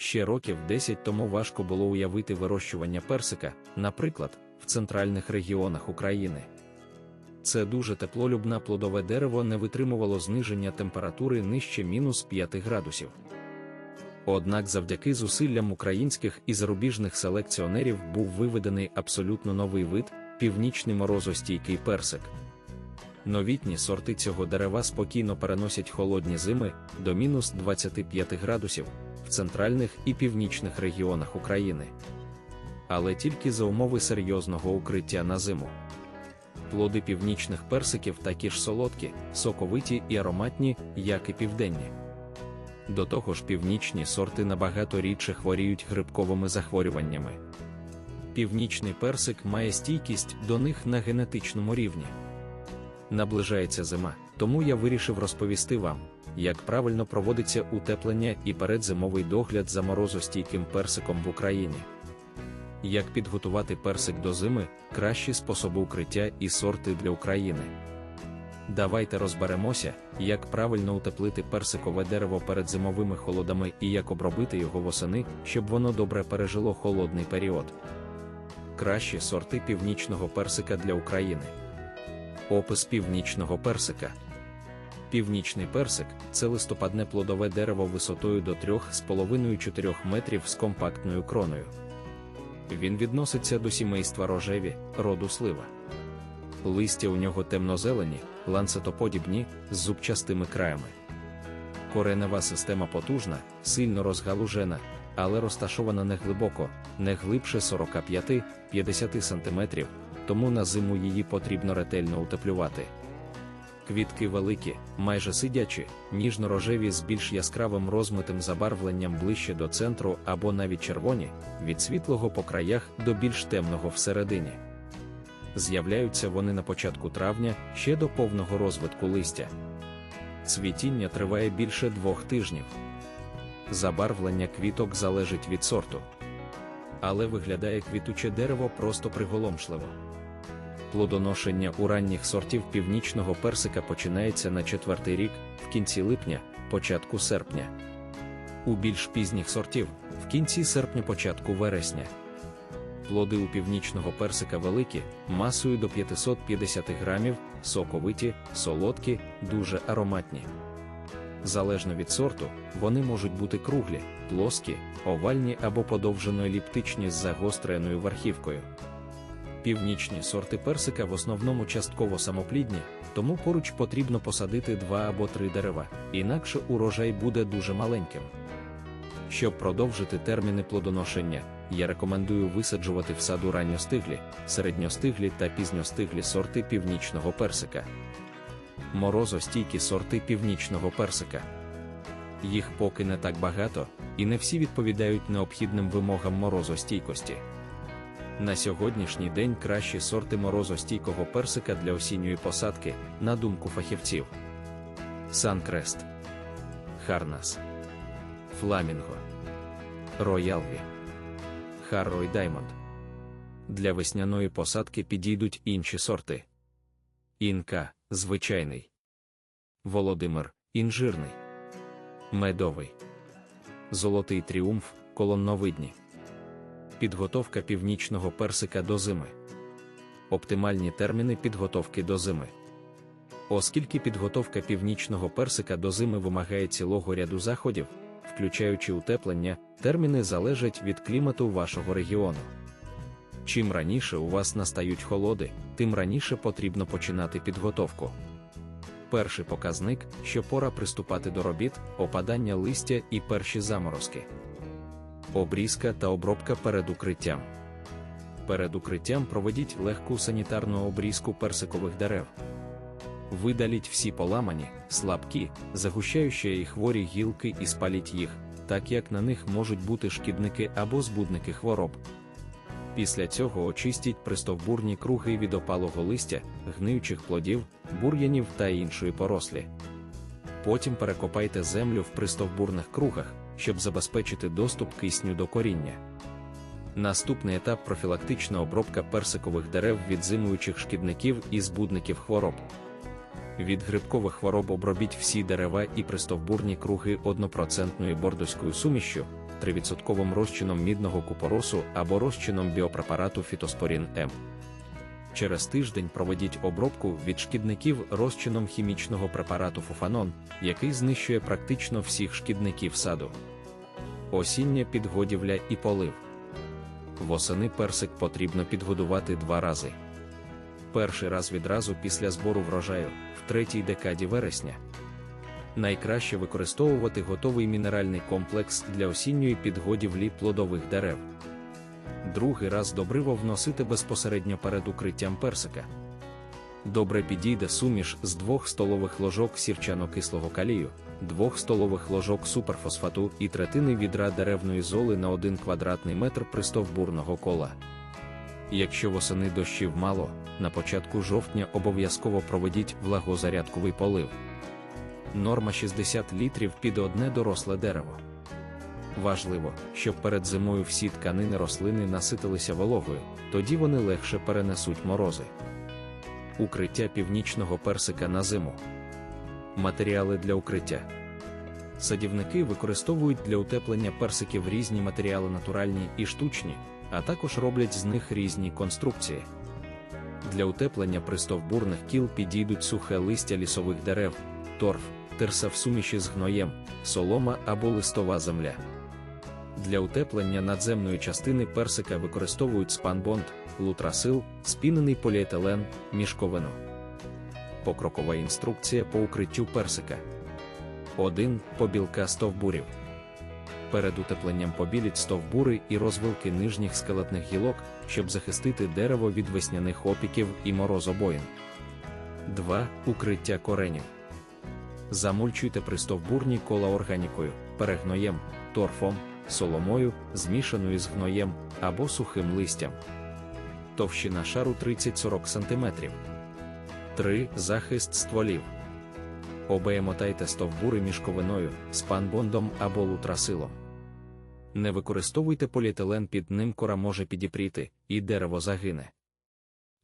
Ще років 10 тому важко було уявити вирощування персика, наприклад, в центральних регіонах України. Це дуже теплолюбне плодове дерево не витримувало зниження температури нижче мінус 5 градусів. Однак завдяки зусиллям українських і зарубіжних селекціонерів був виведений абсолютно новий вид північний морозостійкий персик. Новітні сорти цього дерева спокійно переносять холодні зими до мінус 25 градусів в центральних і північних регіонах України. Але тільки за умови серйозного укриття на зиму. Плоди північних персиків такі ж солодкі, соковиті і ароматні, як і південні. До того ж, північні сорти набагато рідше хворіють грибковими захворюваннями. Північний персик має стійкість до них на генетичному рівні. Наближається зима, тому я вирішив розповісти вам, як правильно проводиться утеплення і передзимовий догляд за морозостійким персиком в Україні. Як підготувати персик до зими, кращі способи укриття і сорти для України. Давайте розберемося, як правильно утеплити персикове дерево перед зимовими холодами і як обробити його восени, щоб воно добре пережило холодний період. Кращі сорти північного персика для України. Опис північного персика. Північний персик це листопадне плодове дерево висотою до 3,5-4 метрів з компактною кроною. Він відноситься до сімейства рожеві, роду слива. Листя у нього темно-зелені, ланцетоподібні, з зубчастими краями. Коренева система потужна, сильно розгалужена, але розташована не глибоко, не глибше 45-50 см, тому на зиму її потрібно ретельно утеплювати. Квітки великі, майже сидячі, ніжно-рожеві з більш яскравим розмитим забарвленням ближче до центру або навіть червоні, від світлого по краях до більш темного всередині. З'являються вони на початку травня ще до повного розвитку листя. Цвітіння триває більше двох тижнів. Забарвлення квіток залежить від сорту. Але виглядає квітуче дерево просто приголомшливо. Плодоношення у ранніх сортів північного персика починається на четвертий рік, в кінці липня, початку серпня. У більш пізніх сортів в кінці серпня, початку вересня. Плоди у північного персика великі, масою до 550 грамів, соковиті, солодкі, дуже ароматні. Залежно від сорту, вони можуть бути круглі, плоскі, овальні або подовжено еліптичні з загостреною верхівкою. Північні сорти персика в основному частково самоплідні, тому поруч потрібно посадити два або три дерева, інакше урожай буде дуже маленьким. Щоб продовжити терміни плодоношення, я рекомендую висаджувати в саду ранньостиглі, середньостиглі та пізньостиглі сорти північного персика. Морозостійкі сорти північного персика. Їх поки не так багато, і не всі відповідають необхідним вимогам морозостійкості. На сьогоднішній день кращі сорти морозостійкого персика для осінньої посадки, на думку фахівців: Санкрест, Харнас, Фламінго, Роялві, Харрой Даймонд. Для весняної посадки підійдуть інші сорти. Інка звичайний, Володимир інжирний, медовий, Золотий тріумф колонновидні. Підготовка північного персика до зими. Оптимальні терміни підготовки до зими. Оскільки підготовка північного персика до зими вимагає цілого ряду заходів, включаючи утеплення, терміни залежать від клімату вашого регіону. Чим раніше у вас настають холоди, тим раніше потрібно починати підготовку. Перший показник, що пора приступати до робіт, опадання листя і перші заморозки обрізка та обробка перед укриттям. Перед укриттям проведіть легку санітарну обрізку персикових дерев. Видаліть всі поламані, слабкі, загущаючі і хворі гілки і спаліть їх, так як на них можуть бути шкідники або збудники хвороб. Після цього очистіть пристовбурні круги від опалого листя, гниючих плодів, бур'янів та іншої порослі. Потім перекопайте землю в пристовбурних кругах, щоб забезпечити доступ кисню до коріння. Наступний етап профілактична обробка персикових дерев від зимуючих шкідників і збудників хвороб. Від грибкових хвороб обробіть всі дерева і пристовбурні круги 1% бордоською сумішю, 3% розчином мідного купоросу або розчином біопрепарату фітоспорін М. Через тиждень проведіть обробку від шкідників розчином хімічного препарату фуфанон, який знищує практично всіх шкідників саду. Осіння підгодівля і полив. Восени персик потрібно підгодувати два рази. Перший раз відразу після збору врожаю, в третій декаді вересня. Найкраще використовувати готовий мінеральний комплекс для осінньої підгодівлі плодових дерев. Другий раз добриво вносити безпосередньо перед укриттям персика. Добре підійде суміш з 2 столових ложок сірчано-кислого калію, 2 столових ложок суперфосфату і третини відра деревної золи на 1 квадратний метр пристовбурного кола. Якщо восени дощів мало, на початку жовтня обов'язково проведіть влагозарядковий полив. Норма 60 літрів під одне доросле дерево. Важливо, щоб перед зимою всі тканини рослини наситилися вологою, тоді вони легше перенесуть морози. Укриття північного персика на зиму. Матеріали для укриття. Садівники використовують для утеплення персиків різні матеріали натуральні і штучні, а також роблять з них різні конструкції. Для утеплення пристовбурних кіл підійдуть сухе листя лісових дерев, торф, терса в суміші з гноєм, солома або листова земля. Для утеплення надземної частини персика використовують спанбонд, лутрасил, спінений поліетилен, мішковину. Покрокова інструкція по укриттю персика. 1. Побілка стовбурів. Перед утепленням побіліть стовбури і розвилки нижніх скелетних гілок, щоб захистити дерево від весняних опіків і морозобоїн. 2. Укриття коренів. Замульчуйте пристовбурні кола органікою, перегноєм, торфом, соломою, змішаною з гноєм або сухим листям. Товщина шару 30-40 см. 3. Захист стволів. Обеємотайте стовбури мішковиною, спанбондом або лутрасилом. Не використовуйте поліетилен під ним кора може підіпріти, і дерево загине.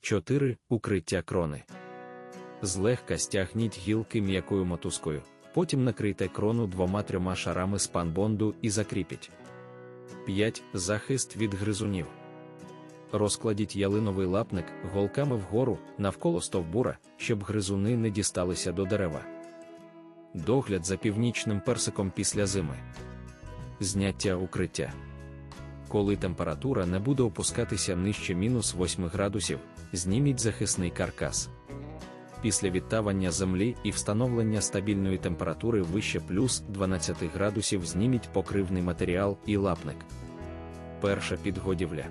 4. Укриття крони. Злегка стягніть гілки м'якою мотузкою, потім накрийте крону двома-трьома шарами спанбонду і закріпіть. 5. Захист від гризунів. Розкладіть ялиновий лапник голками вгору навколо стовбура, щоб гризуни не дісталися до дерева. Догляд за північним персиком після зими. Зняття укриття. Коли температура не буде опускатися нижче мінус 8 градусів, зніміть захисний каркас. Після відтавання землі і встановлення стабільної температури вище плюс 12 градусів зніміть покривний матеріал і лапник. Перша підгодівля.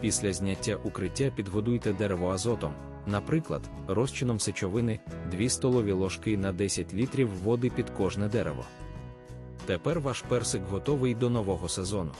Після зняття укриття підгодуйте дерево азотом, наприклад, розчином сечовини 2 столові ложки на 10 літрів води під кожне дерево. Тепер ваш персик готовий до нового сезону.